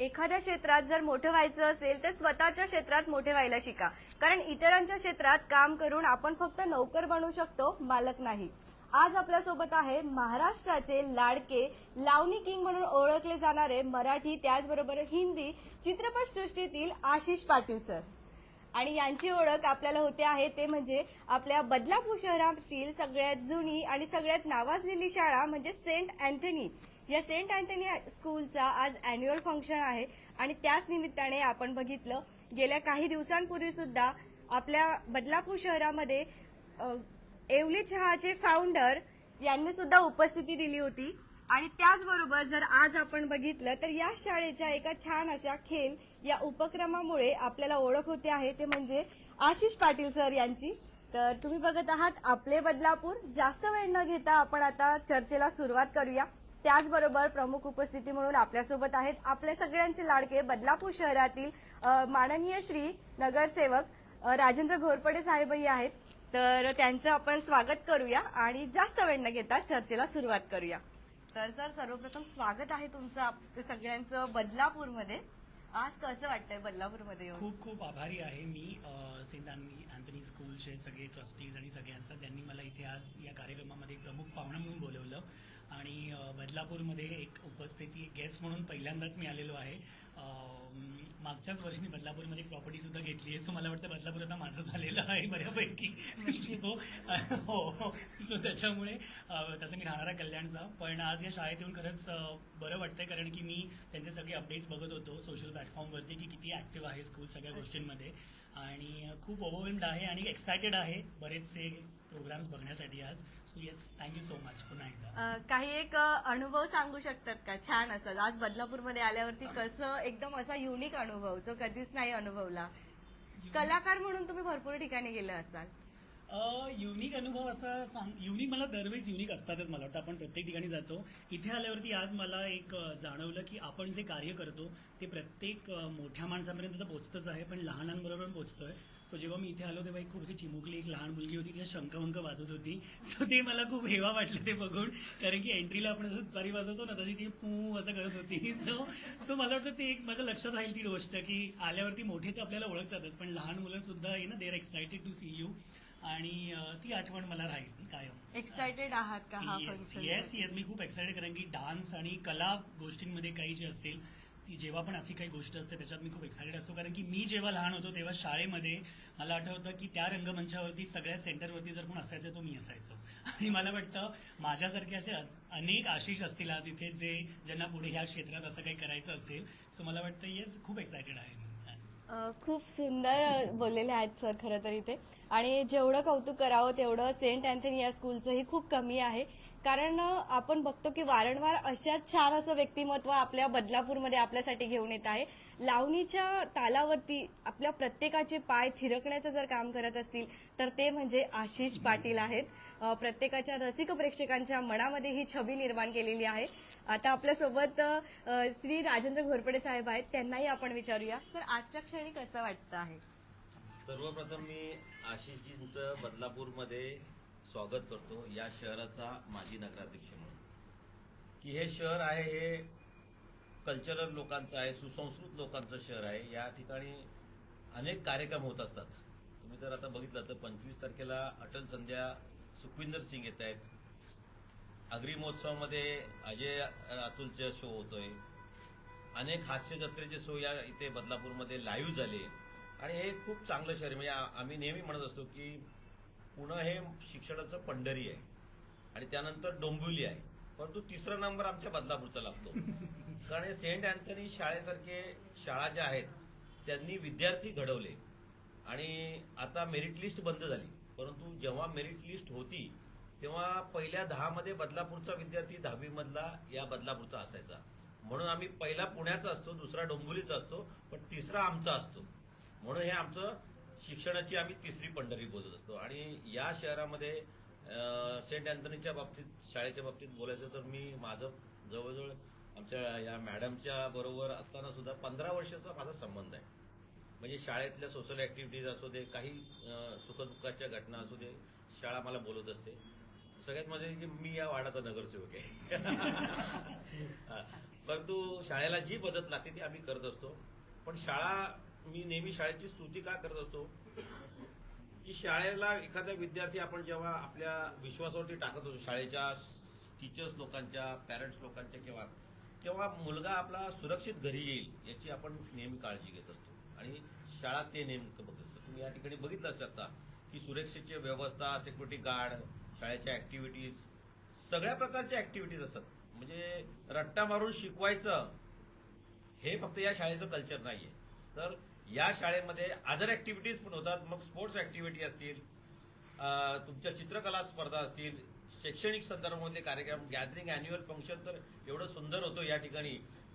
एखाद्या क्षेत्रात जर मोठं व्हायचं असेल तर स्वतःच्या क्षेत्रात मोठे व्हायला शिका. कारण इतरांच्या क्षेत्रात काम करून आपण फक्त नोकर बनू शकतो मालक नाही. आज आपल्यासोबत आहे महाराष्ट्राचे लाडके लावणी किंग म्हणून ओळखले जाणारे मराठी त्याचबरोबर हिंदी चित्रपटसृष्टीतील आशिष पाटील सर. आणि यांची ओळख आपल्याला होते आहे ते म्हणजे आपल्या बदलापूर शहरातील सगळ्यात जुनी आणि सगळ्यात नावाजलेली शाळा म्हणजे सेंट अँथनी. या सेंट अँथनी स्कूलचा आज अॅन्युअल फंक्शन आहे आणि त्याच निमित्ताने आपण बघितलं गेल्या काही दिवसांपूर्वी सुद्धा आपल्या बदलापूर शहरामध्ये एवली येवली चहाचे फाउंडर यांनी सुद्धा उपस्थिती दिली होती. आणि त्याचबरोबर जर आज आपण बघितलं तर या शाळेच्या एका छान अशा खेल या उपक्रमामुळे आपल्याला ओळख होते आहे. ते म्हणजे आशिष पाटील सर यांची. तर तुम्ही बघत आहात आपले बदलापूर. जास्त वेळ न घेता आपण आता चर्चेला सुरुवात करूया. त्याचबरोबर प्रमुख उपस्थिती म्हणून आपल्यासोबत आहेत आपल्या सगळ्यांचे लाडके बदलापूर शहरातील माननीय श्री नगरसेवक राजेंद्र घोरपडे साहेबही आहेत. तर त्यांचं आपण स्वागत करूया आणि जास्त वेळ न घेता चर्चेला सुरुवात करूया. तर सर सर्वप्रथम स्वागत आहे तुमचं आपल्या सगळ्यांचं बदलापूरमध्ये. आज कसं वाटतंय बदलापूरमध्ये येऊन? खूप खूप आभारी आहे मी अ, अँथनी स्कूलचे सगळे ट्रस्टीज आणि सगळ्यांचा. त्यांनी मला इथे आज या कार्यक्रमामध्ये प्रमुख पाहुणा म्हणून बोलवलं. आणि बदलापूरमध्ये एक उपस्थिती गेस्ट म्हणून पहिल्यांदाच मी आलेलो आहे मागच्याच वर्षी मी बदलापूरमध्ये एक प्रॉपर्टी सुद्धा घेतली आहे. सो मला वाटतं बदलापूर आता माझं झालेलं आहे बऱ्यापैकी. सो हो सो त्याच्यामुळे अ, तसं मी राहणारा कल्याणचा पण आज या शाळेत येऊन खरंच बरं वाटतंय. कारण की मी त्यांचे सगळे अपडेट्स बघत होतो सोशल प्लॅटफॉर्मवरती की किती ऍक्टिव्ह आहे स्कूल सगळ्या गोष्टींमध्ये. आणि खूप ओव्हरवेल्ड आहे आणि एक्सायटेड आहे बरेचसे प्रोग्राम्स बघण्यासाठी आज. So yes thank you so much पुन्हा एकदा. काही एक अनुभव सांगू शकतात का? छान असतात. आज बदलापूरमध्ये आल्यावरती कसं एकदम असा युनिक अनुभव जो कधीच नाही अनुभवला. कलाकार म्हणून तुम्ही भरपूर ठिकाणी गेले असाल. युनिक अनुभव असा सांग युनिक मला दरवेळेस युनिक असतातच मला वाटतं. आपण प्रत्येक ठिकाणी जातो. इथे आल्यावरती आज मला एक जाणवलं की आपण जे कार्य करतो ते प्रत्येक मोठ्या माणसापर्यंत तर पोचतच आहे पण लहानांबरोबर पण पोचतोय. सो जेव्हा मी इथे आलो तेव्हा एक खूपशी चिमुकली एक लहान मुलगी होती तिच्या शंकवंक वाजवत होती. सो ते मला खूप हेवा वाटलं ते बघून. कारण की एंट्रीला आपण जसं दुपारी वाजवतो ना तशी ती पू असं करत होती. सो सो मला वाटतं ते एक माझ्या लक्षात राहील ती गोष्ट की आल्यावरती मोठे तर आपल्याला ओळखतातच पण लहान मुलं सुद्धा आहे ना they're excited to see you आणि ती आठवण मला राहील कायम. एक्सायटेड आहात का हा फंक्शन येस येस मी खूप एक्सायटेड कारण की डान्स आणि कला गोष्टींमध्ये काही जे असेल ती जेव्हा पण अशी काही गोष्ट असते त्याच्यात मी खूप एक्सायटेड असतो. कारण की मी जेव्हा लहान होतो तेव्हा शाळेमध्ये मला आठवतं की त्या रंगमंचावरती सगळ्या सेंटरवरती जर कोण असायचं तो मी असायचो. आणि मला वाटतं माझ्यासारखे असे अनेक आशिष असतील आज इथे जे ज्यांना पुढे ह्या क्षेत्रात असं काही करायचं असेल. सो मला वाटतं येस खूप एक्सायटेड आहे. खूप सुंदर बोललेले आहेत सर खरं तर इथे. आणि जेवढं कौतुक करावं तेवढं सेंट अँथनी या स्कूलचंही खूप कमी आहे. कारण आपण बघतो की वारंवार अशाच छान असं व्यक्तिमत्व आपल्या बदलापूरमध्ये आपल्यासाठी घेऊन येत आहे. लावणीच्या तालावरती आपल्या प्रत्येकाचे पाय थिरकण्याचं जर काम करत असतील तर ते म्हणजे आशिष पाटील आहेत. प्रत्येकाच्या रसिक प्रेक्षकांच्या मनामध्ये ही छबी निर्माण केलेली आहे. आता आपल्यासोबत श्री राजेंद्र घोरपडे साहेब आहेत. त्यांनाही आपण विचारूया. सर आजच्या क्षणी कसं वाटतं आहे? सर्वप्रथम मी आशिषजींचं बदलापूरमध्ये स्वागत करतो या शहराचा माजी नगराध्यक्ष म्हणून. की हे शहर आहे हे कल्चरल लोकांचं आहे सुसंस्कृत लोकांचं शहर आहे या ठिकाणी अनेक कार्यक्रम होत असतात. तुम्ही जर आता बघितलं तर पंचवीस तारखेला अटल संध्या सुखविंदर सिंग येत आहेत. अग्री महोत्सवामध्ये अजय अतुलचे शो होतोय. अनेक हास्य जत्रेचे शो या इथे बदलापूरमध्ये लाईव्ह झाले. आणि हे खूप चांगलं शहर म्हणजे आम्ही नेहमी म्हणत असतो की पुणे हे शिक्षणाचं पंढरी आहे. आणि त्यानंतर डोंबिवली आहे. परंतु तिसरा नंबर आमच्या बदलापूरचा लागतो. कारण हे सेंट अँथनी शाळेसारखे शाळा ज्या आहेत त्यांनी विद्यार्थी घडवले. आणि आता मेरिट लिस्ट बंद झाली. परंतु जेव्हा मेरिट लिस्ट होती तेव्हा पहिल्या दहामध्ये बदलापूरचा विद्यार्थी दहावीमधला या बदलापूरचा असायचा. म्हणून आम्ही पहिला पुण्याचा असतो दुसरा डोंबिवलीचा असतो पण तिसरा आमचा असतो. म्हणून हे आमचं शिक्षणाची आम्ही तिसरी पंढरी बोलत असतो. आणि या शहरामध्ये सेंट अँथनीच्या बाबतीत शाळेच्या बाबतीत बोलायचं तर मी माझं जवळजवळ आमच्या या मॅडमच्या बरोबर असताना सुद्धा पंधरा वर्षाचा माझा संबंध आहे. म्हणजे शाळेतल्या सोशल ऍक्टिव्हिटीज असू दे काही सुखदुःखाच्या घटना असू दे शाळा मला बोलत असते. सगळ्यात म्हणजे की मी या वाडाचा नगरसेवक आहे. परंतु शाळेला जी मदत लागते ती आम्ही करत असतो. पण शाळा मी नेहमी शाळेची स्तुती का करत असतो? की शाळेला एखादा विद्यार्थी आपण जेव्हा आपल्या विश्वासावरती टाकत असतो शाळेच्या टीचर्स लोकांच्या पॅरेंट्स लोकांच्या किंवा तेव्हा मुलगा आपला सुरक्षित घरी येईल याची आपण नेहमी काळजी घेत असतो. आणि शाळा ते नेमकं बघत असतं. तुम्ही या ठिकाणी बघितलं शकता की सुरक्षेची व्यवस्था सिक्युरिटी गार्ड शाळेच्या ऍक्टिव्हिटीज सगळ्या प्रकारच्या ऍक्टिव्हिटीज असतात. म्हणजे रट्टा मारून शिकवायचं हे फक्त या शाळेचं कल्चर नाहीये. तर या शाळेमध्ये अदर ऍक्टिव्हिटीज पण होतात. मग स्पोर्ट्स ऍक्टिव्हिटी असतील तुमच्या चित्रकला स्पर्धा असतील शैक्षणिक संदर्भामधले कार्यक्रम गॅदरिंग अॅन्युअल फंक्शन तर एवढं सुंदर होतं या ठिकाणी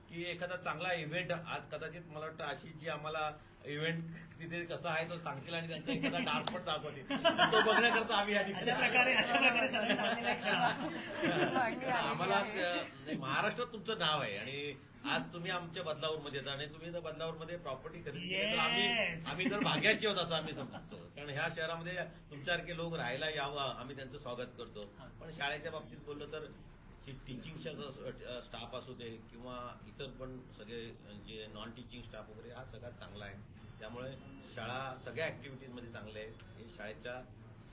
की एखादा चांगला इव्हेंट आज कदाचित मला वाटतं अशी जी आम्हाला इव्हेंट तिथे कसा आहे तो सांगतील आणि त्यांचा एखादा डान्स पण दाखवतील. तो बघण्याकरता आम्ही या ठिकाणी सगळे. आम्हाला नाही, महाराष्ट्रात तुमचं नाव आहे आणि आज तुम्ही आमच्या बदलापूरमध्ये येता आणि तुम्ही जर बदलापूरमध्ये प्रॉपर्टी खरेदी केली तर आम्ही Yes. आम्ही तर भाग्याची आहोत असं आम्ही समजतो. कारण ह्या शहरामध्ये तुमच्यासारखे लोक राहायला यावं आम्ही त्यांचं स्वागत करतो. पण शाळेच्या बाबतीत बोललं तर टीचिंगचा स्टाफ असू दे किंवा इतर पण सगळे जे नॉन टीचिंग स्टाफ वगैरे हा सगळ्यात चांगला आहे. त्यामुळे शाळा सगळ्या ऍक्टिव्हिटीजमध्ये चांगल्या आहेत हे शाळेच्या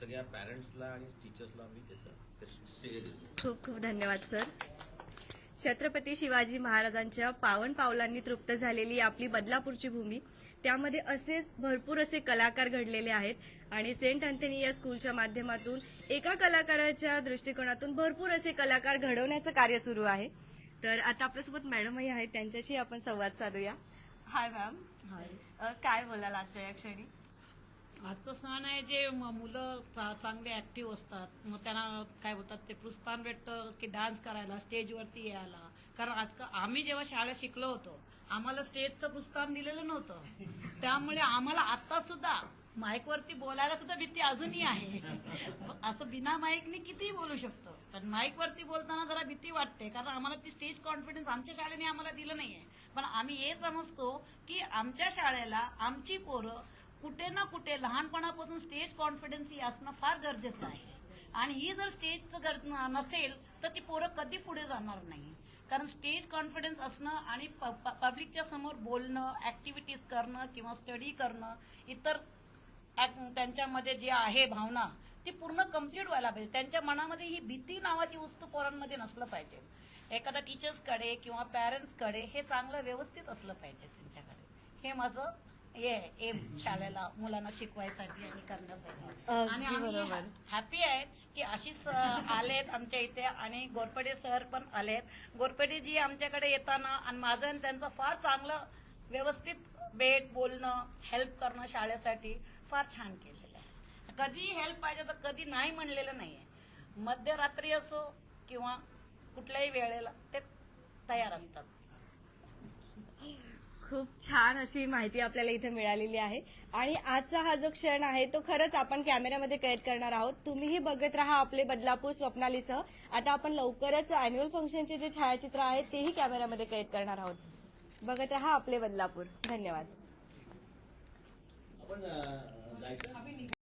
सगळ्या पॅरेंट्सला आणि टीचर्सला मी त्याचं श्रेय देतो. खूप खूप धन्यवाद सर छत्रपती शिवाजी महाराजांच्या पावन पावलांनी तृप्त झालेली आपली बदलापूरची भूमी त्यामध्ये असेच भरपूर असे कलाकार घडलेले आहेत आणि सेंट अँथनी या स्कूलच्या माध्यमातून एका कलाकाराच्या दृष्टिकोनातून भरपूर असे कलाकार घडवण्याचं कार्य सुरू आहे. तर आता आपल्यासोबत मॅडमही आहेत त्यांच्याशी आपण संवाद साधूया. हाय मॅम हाय काय बोलाल आजच्या या क्षणी? आजचं सण आहे जे मुलं चांगले ऍक्टिव्ह असतात. मग त्यांना काय बोलतात ते प्रोत्साहन भेटतं की डान्स करायला स्टेजवरती यायला. कारण आजकाल आम्ही जेव्हा शाळा शिकलो होतो आम्हाला स्टेजचं प्रोत्साहन दिलेलं नव्हतं. त्यामुळे आम्हाला आता सुद्धा माईकवरती बोलायला सुद्धा भीती अजूनही आहे. असं बिना माईकने कितीही बोलू शकतो. पण माईकवरती बोलताना जरा भीती वाटते. कारण आम्हाला ती स्टेज कॉन्फिडन्स आमच्या शाळेने आम्हाला दिलं नाहीये. पण आम्ही हे समजतो की आमच्या शाळेला आमची पोरं कुठे ना कुठे लहानपणापासून स्टेज कॉन्फिडन्स ही असणं फार गरजेचं आहे. आणि ही जर स्टेजचं गर नसेल तर ती पोरं कधी पुढे जाणार नाही. कारण स्टेज कॉन्फिडन्स असणं आणि पब्लिकच्या समोर बोलणं ऍक्टिव्हिटीज करणं किंवा स्टडी करणं इतर त्यांच्यामध्ये जे आहे भावना ती पूर्ण कंप्लीट व्हायला पाहिजे. त्यांच्या मनामध्ये ही भीती नावाची वस्तू पोरांमध्ये नसलं पाहिजे. एखाद्या टीचर्सकडे किंवा पॅरेंट्सकडे हे चांगलं व्यवस्थित असलं पाहिजे त्यांच्याकडे. हे माझं हे आहे, शाळेला मुलांना शिकवायसाठी आणि करण्यासाठी. आणि आम्ही बरोबर. हॅपी आहेत की आशिष अं, आलेत आमच्या इथे आणि गोरपडे सर पण आलेत. गोरपडे जी आमच्याकडे येताना आणि माझं आणि त्यांचं फार चांगलं व्यवस्थित भेट बोलणं हेल्प करणं शाळेसाठी फार छान केलेलं आहे. कधी हेल्प पाहिजे तर कधी नाही म्हणलेलं नाहीये. मध्यरात्री असो किंवा कुठल्याही वेळेला ते तयार असतात. खूप छान अशी माहिती आपल्याला इथे मिळालेली आहे. आणि आजचा हा जो क्षण आहे तो खरंच आपण कॅमेऱ्यामध्ये कैद करणार आहोत. तुम्हीही बघत राहा आपले बदलापूर स्वप्नालीसह. आता आपण लवकरच अॅन्युअल फंक्शनचे जे छायाचित्र आहेत तेही कॅमेऱ्यामध्ये कैद करणार आहोत. बघत राहा आपले बदलापूर. धन्यवाद. आपण